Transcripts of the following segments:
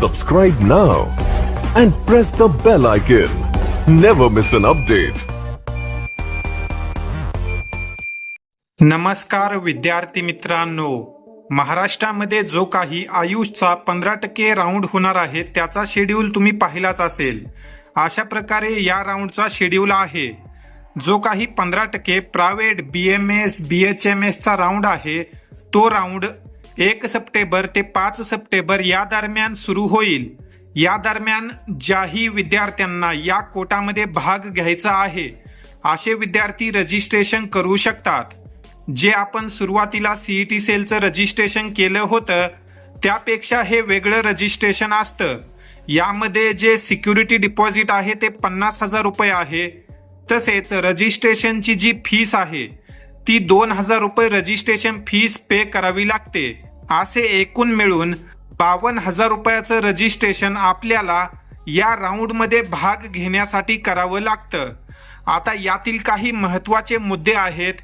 Subscribe now and press the bell icon. Never miss an update. नमस्कार विद्यार्थी मित्रांनो महाराष्ट्रामध्ये जो काही आयुषचा पंधरा टक्के राऊंड होणार आहे त्याचा शेड्यूल तुम्ही पाहिलाच असेल अशा प्रकारे या राऊंडचा शेड्यूल आहे जो काही पंधरा टक्के private B M S B H M एसचा round आहे तो राऊंड एक सप्टेंबर ते पाच सप्टेंबर या दरम्यान सुरू होईल. या दरम्यान ज्याही विद्यार्थ्यांना या कोटामध्ये भाग घ्यायचा आहे असे विद्यार्थी रजिस्ट्रेशन करू शकतात. जे आपण सुरुवातीला सीईटी सेलचं रजिस्ट्रेशन केलं होतं त्यापेक्षा हे वेगळं रजिस्ट्रेशन असतं. यामध्ये जे सिक्युरिटी डिपॉझिट आहे ते पन्नास हजार रुपये आहे. तसेच रजिस्ट्रेशनची जी फीस आहे ती दोन हजार रुपये रजिस्ट्रेशन फीस पे करावी लागते. असे एकूण मिळून बावन्न हजार रुपयाचं रजिस्ट्रेशन आपल्याला या राऊंडमध्ये भाग घेण्यासाठी करावं लागतं. आता यातील काही महत्त्वाचे मुद्दे आहेत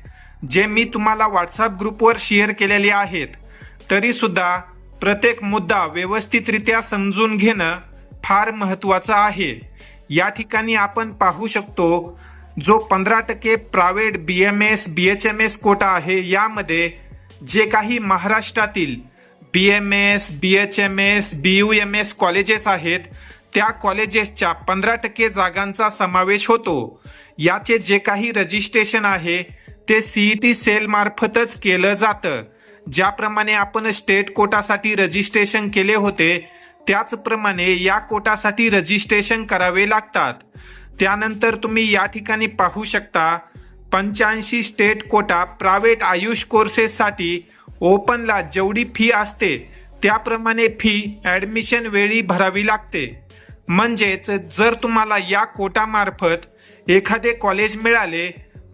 जे मी तुम्हाला व्हॉट्सअप ग्रुपवर शेअर केलेले आहेत. तरीसुद्धा प्रत्येक मुद्दा व्यवस्थितरित्या समजून घेणं फार महत्त्वाचं आहे. या ठिकाणी आपण पाहू शकतो जो पंधरा टक्के private B M S B H M S quota आहे यामध्ये जे काही महाराष्ट्रातील B M S B H M S B U M S colleges आहेत त्या कॉलेजेसच्या पंधरा टक्के जागांचा समावेश होतो. याचे जे काही रजिस्ट्रेशन आहे ते सीईटी टी सेलमार्फतच केलं जातं. ज्याप्रमाणे आपण स्टेट कोटासाठी रजिस्ट्रेशन केले होते त्याचप्रमाणे या कोटासाठी रजिस्ट्रेशन करावे लागतात. त्यानंतर तुम्ही या ठिकाणी पाहू शकता पंच्याऐंशी स्टेट कोटा प्रायव्हेट आयुष कोर्सेससाठी ओपनला जेवढी फी असते त्याप्रमाणे फी ॲडमिशन वेळी भरावी लागते. म्हणजेच जर तुम्हाला या कोटामार्फत एखादे कॉलेज मिळाले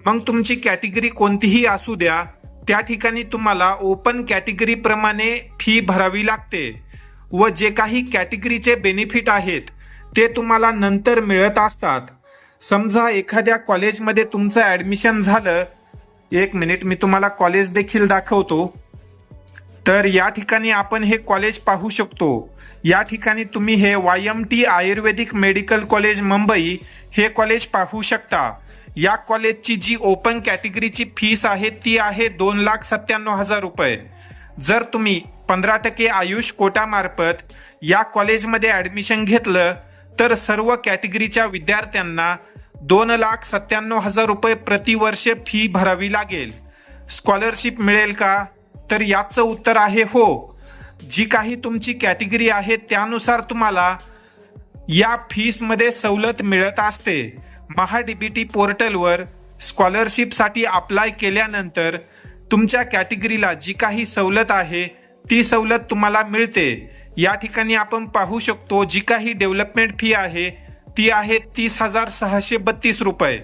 मग तुमची कॅटेगरी कोणतीही असू द्या त्या ठिकाणी तुम्हाला ओपन कॅटेगरीप्रमाणे फी भरावी लागते व जे काही कॅटेगरीचे बेनिफिट आहेत ते तुम्हाला नंतर मिळत असतात. समजा एखाद्या कॉलेजमध्ये तुमचं ॲडमिशन झालं एक मिनिट मी तुम्हाला कॉलेज देखील दाखवतो. तर या ठिकाणी आपण हे कॉलेज पाहू शकतो. या ठिकाणी तुम्ही हे Y M T Ayurvedic medical college Mumbai हे कॉलेज पाहू शकता. या कॉलेजची जी ओपन कॅटेगरीची फीस आहे ती आहे दोन लाख सत्त्याण्णव हजार रुपये. जर तुम्ही पंधरा टक्के आयुष कोटामार्फत या कॉलेजमध्ये ॲडमिशन घेतलं तर सर्व कॅटेगरीच्या विद्यार्थ्यांना दोन लाख सत्त्याण्णव हजार रुपये प्रतिवर्ष फी भरावी लागेल. स्कॉलरशिप मिळेल का? तर याचं उत्तर आहे हो. जी काही तुमची कॅटेगरी आहे त्यानुसार तुम्हाला या फीसमध्ये सवलत मिळत असते. महाडीबीटी पोर्टलवर स्कॉलरशिपसाठी अप्लाय केल्यानंतर तुमच्या कॅटेगरीला जी काही सवलत आहे ती सवलत तुम्हाला मिळते. या ठिकाणी आपण पाहू शकतो जी काही डेव्हलपमेंट फी आहे ती आहे तीस हजार सहाशे बत्तीस रुपये.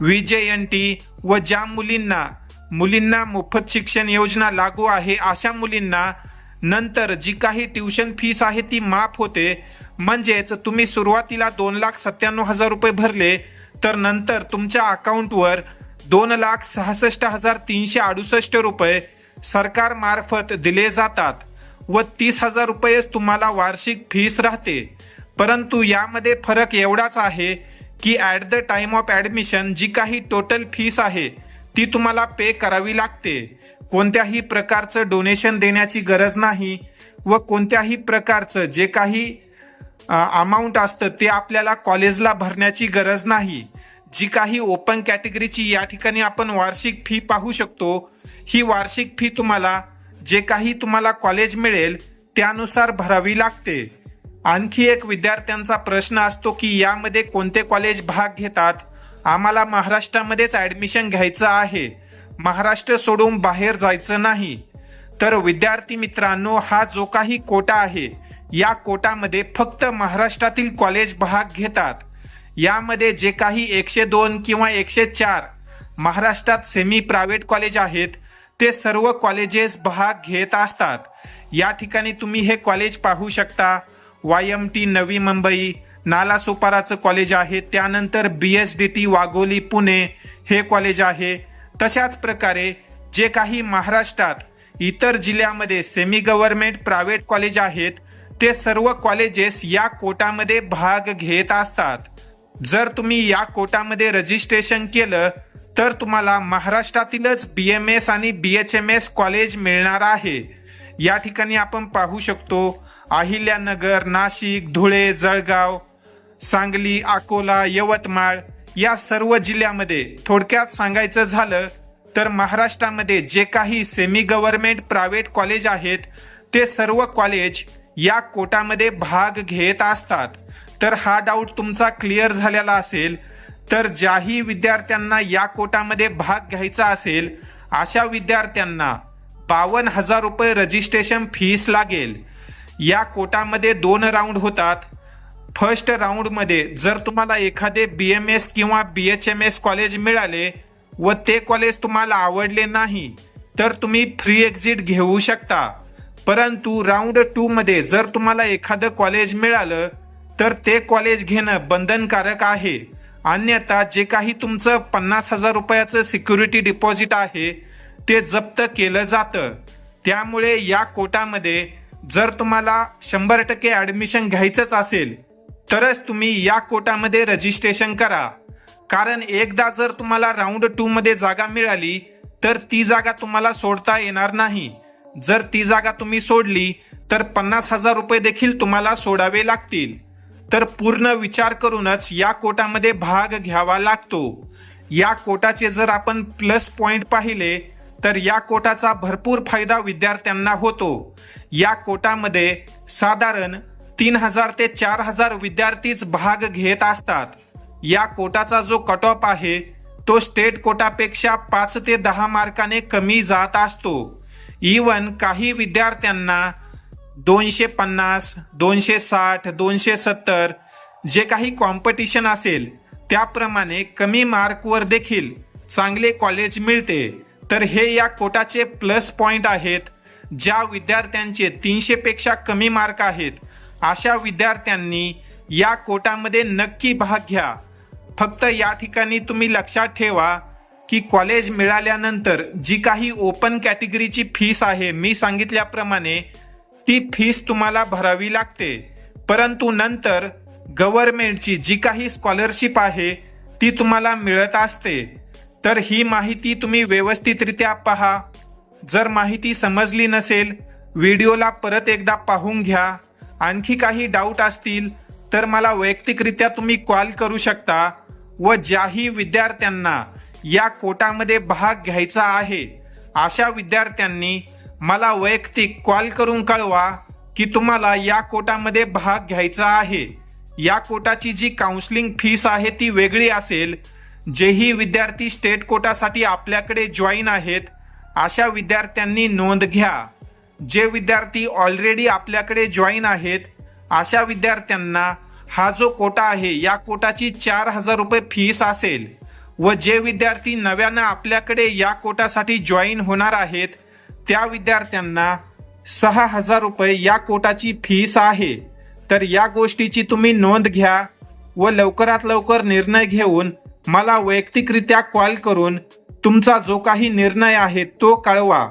वी जे एन टी व ज्या मुलींना मुलींना मोफत शिक्षण योजना लागू आहे अशा मुलींना नंतर जी काही ट्युशन फीस आहे ती माफ होते. म्हणजेच तुम्ही सुरुवातीला दोन लाख सत्त्याण्णव हजार रुपये भरले तर नंतर तुमच्या अकाउंटवर दोन लाख सहासष्ट हजार तीनशे अडुसष्ट रुपये सरकारमार्फत दिले जातात. व तीस हजार रुपयेच तुम्हाला वार्षिक फीस राहते. परंतु यामध्ये फरक एवढाच आहे की at the time of admission जी काही टोटल फीस आहे ती तुम्हाला पे करावी लागते. कोणत्याही प्रकारचं डोनेशन देण्याची गरज नाही व कोणत्याही प्रकारचं जे काही अमाऊंट असतं ते आपल्याला कॉलेजला भरण्याची गरज नाही. जी काही ओपन कॅटेगरीची या ठिकाणी आपण वार्षिक फी पाहू शकतो ही वार्षिक फी तुम्हाला जे काही तुम्हाला कॉलेज मिळेल त्यानुसार भरावी लागते. आणखी एक विद्यार्थ्यांचा प्रश्न असतो की यामध्ये कोणते कॉलेज भाग घेतात? आम्हाला महाराष्ट्रामध्येच ॲडमिशन घ्यायचं आहे. महाराष्ट्र सोडून बाहेर जायचं नाही. तर विद्यार्थी मित्रांनो हा जो काही कोटा आहे या कोटामध्ये फक्त महाराष्ट्रातील कॉलेज भाग घेतात. यामध्ये जे काही एकशे दोन किंवा एकशे चार महाराष्ट्रात सेमी प्रायव्हेट कॉलेज आहेत ते सर्व कॉलेजेस भाग घेत असतात. या ठिकाणी तुम्ही हे कॉलेज पाहू शकता. Y M T Navi Mumbai नालासोपाराचं college आहे त्यानंतर B S D T Wagholi Pune हे कॉलेज आहे. तशाच प्रकारे जे काही महाराष्ट्रात इतर जिल्ह्यामध्ये सेमी गव्हर्नमेंट प्रायव्हेट कॉलेज आहेत ते सर्व कॉलेजेस या कोटामध्ये भाग घेत असतात. जर तुम्ही या कोटामध्ये रजिस्ट्रेशन केलं तर तुम्हाला महाराष्ट्रातीलच बी एम एस आणि B H M S college मिळणार आहे. या ठिकाणी आपण पाहू शकतो अहिल्यानगर नाशिक धुळे जळगाव सांगली अकोला यवतमाळ या सर्व जिल्ह्यामध्ये थोडक्यात सांगायचं झालं तर महाराष्ट्रामध्ये जे काही सेमी गव्हर्नमेंट प्रायव्हेट कॉलेज आहेत ते सर्व कॉलेज या कोटामध्ये भाग घेत असतात. तर हा डाऊट तुमचा क्लिअर झालेला असेल तर ज्याही विद्यार्थ्यांना या कोटामध्ये भाग घ्यायचा असेल अशा विद्यार्थ्यांना बावन्न हजार रुपये रजिस्ट्रेशन फीस लागेल. या कोटामध्ये दोन राऊंड होतात. फर्स्ट राऊंडमध्ये जर तुम्हाला एखादे बी एम एस किंवा B H M S college मिळाले व ते कॉलेज तुम्हाला आवडले नाही तर तुम्ही फ्री एक्झिट घेऊ शकता. परंतु राऊंड टूमध्ये जर तुम्हाला एखादं कॉलेज मिळालं तर ते कॉलेज घेणं बंधनकारक आहे. अन्यथा जे काही तुमचं पन्नास हजार रुपयाचं सिक्युरिटी डिपॉझिट आहे ते जप्त केलं जातं. त्यामुळे या कोटामध्ये जर तुम्हाला शंभर टक्के ॲडमिशन घ्यायचंच असेल तरच तुम्ही या कोटामध्ये रजिस्ट्रेशन करा. कारण एकदा जर तुम्हाला राऊंड टूमध्ये जागा मिळाली तर ती जागा तुम्हाला सोडता येणार नाही. जर ती जागा तुम्ही सोडली तर पन्नास हजार रुपये देखील तुम्हाला सोडावे लागतील. तर पूर्ण विचार करूनच या कोटामध्ये भाग घ्यावा लागतो. या कोटाचे जर आपण प्लस पॉइंट पाहिले तर या कोटाचा भरपूर फायदा विद्यार्थ्यांना होतो. या कोटामध्ये साधारण तीन हजार ते चार हजार विद्यार्थीच भाग घेत असतात. या कोटाचा जो कट ऑफ आहे तो स्टेट कोटापेक्षा पाच ते दहा मार्काने कमी जात असतो. इवन काही विद्यार्थ्यांना दोनशे पन्नास दोनशे साठ दोनशे सत्तर जे काही कॉम्पिटिशन असेल त्याप्रमाणे कमी मार्कवर देखील चांगले कॉलेज मिळते. तर हे या कोटाचे प्लस पॉईंट आहेत ज्या विद्यार्थ्यांचे तीनशेपेक्षा कमी मार्क आहेत. अशा विद्यार्थ्यांनी या कोटामध्ये नक्की भाग घ्या. फक्त या ठिकाणी तुम्ही लक्षात ठेवा की कॉलेज मिळाल्यानंतर जी काही ओपन कॅटेगरीची फीस आहे मी सांगितल्याप्रमाणे ती फीस तुम्हाला भरावी लागते. परंतु नंतर गव्हर्नमेंटची जी काही स्कॉलरशिप आहे ती तुम्हाला मिळत असते. तर ही माहिती तुम्ही व्यवस्थितरित्या पहा. जर माहिती समजली नसेल व्हिडिओला परत एकदा पाहून घ्या. आणखी काही डाऊट असतील तर मला वैयक्तिकरित्या तुम्ही कॉल करू शकता व ज्याही विद्यार्थ्यांना या कोटामध्ये भाग घ्यायचा आहे अशा विद्यार्थ्यांनी मला वैयक्तिक कॉल करून कळवा की तुम्हाला या कोटामध्ये भाग घ्यायचा आहे. या कोटाची जी काउन्सिलिंग फीस आहे ती वेगळी असेल. जेही विद्यार्थी स्टेट कोटासाठी आपल्याकडे जॉईन आहेत अशा विद्यार्थ्यांनी नोंद घ्या. जे विद्यार्थी ऑलरेडी आपल्याकडे जॉईन आहेत अशा विद्यार्थ्यांना हा जो कोटा आहे या कोटाची चार हजार रुपये फीस असेल. व जे विद्यार्थी नव्यानं आपल्याकडे या कोटासाठी जॉईन होणार आहेत त्या विद्यार्थ्यांना सहा हजार रुपये या कोटाची फीस आहे. तर या गोष्टीची तुम्ही नोंद घ्या व लवकरात लवकर निर्णय घेऊन मला वैयक्तिकरित्या कॉल करून तुमचा जो काही निर्णय आहे तो कळवा.